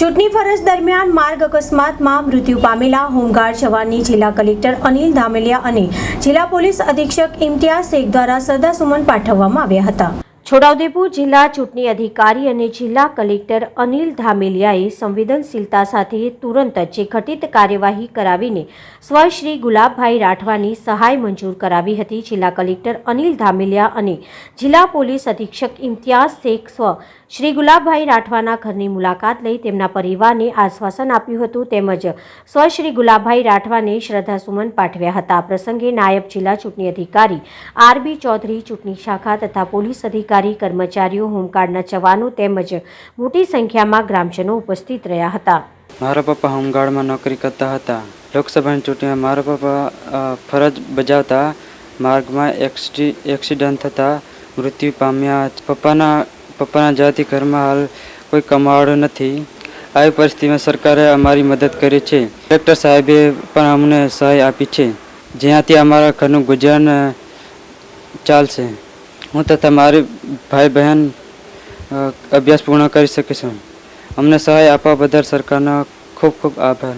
ચૂંટણી ફરજ દરમિયાન માર્ગ અકસ્માતમાં મૃત્યુ પામેલા હોમગાર્ડ જવાનની જિલ્લા કલેક્ટર અનિલ ધામેલિયા અને જિલ્લા પોલીસ અધિક્ષક ઇમ્તિયાઝ શેખ દ્વારા શ્રદ્ધાસુમન પાઠવવામાં આવ્યા હતા. છોટાઉદેપુર જિલ્લા ચૂંટણી અધિકારી અને જિલ્લા કલેક્ટર અનિલ ધામેલિયાએ સંવેદનશીલતા સાથે તુરંત જ ઘટિત કાર્યવાહી કરાવીને સ્વશ્રી ગુલાબભાઈ રાઠવાની સહાય મંજૂર કરાવી હતી. જિલ્લા કલેક્ટર અનિલ ધામેલિયા અને જિલ્લા પોલીસ અધિક્ષક ઇમ્તિયાઝ શેખ સ્વ શ્રી ગુલાબભાઈ રાઠવાના ઘરની મુલાકાત લઈ તેમના પરિવારને આશ્વાસન આપ્યું હતું. તેમજ સ્વશ્રી ગુલાબભાઈ રાઠવાને શ્રદ્ધાસુમન પાઠવ્યા હતા. આ પ્રસંગે નાયબ જિલ્લા ચૂંટણી અધિકારી આરબી ચૌધરી ચૂંટણી શાખા તથા પોલીસ અધિકારી કર્મચારીઓ, હોમગાર્ડના જવાનો તેમજ મોટી સંખ્યામાં ગ્રામજનો ઉપસ્થિત રહ્યા હતા. મારા પપ્પા હોમગાર્ડમાં નોકરી કરતા હતા. લોકસભાની ચૂંટણીમાં મારા પપ્પા ફરજ બજાવતા માર્ગમાં એક્સિ, એક્સિડન્ટ થતાં મૃત્યુ પામ્યા. પપ્પાના પપ્પાના જવાથી ઘરમાં હાલ કોઈ કમાડો નથી. આવી પરિસ્થિતિમાં સરકારે અમારી મદદ કરી છે. કલેક્ટર સાહેબે પણ અમને સહાય આપી છે. જ્યાંથી અમારા ઘરનું ગુજરાન ચાલશે. હું તથા મારી ભાઈ બહેન અભ્યાસ પૂર્ણ કરી શકીશું અમને સહાય આપવા બદલ સરકારનો ખૂબ ખૂબ આભાર.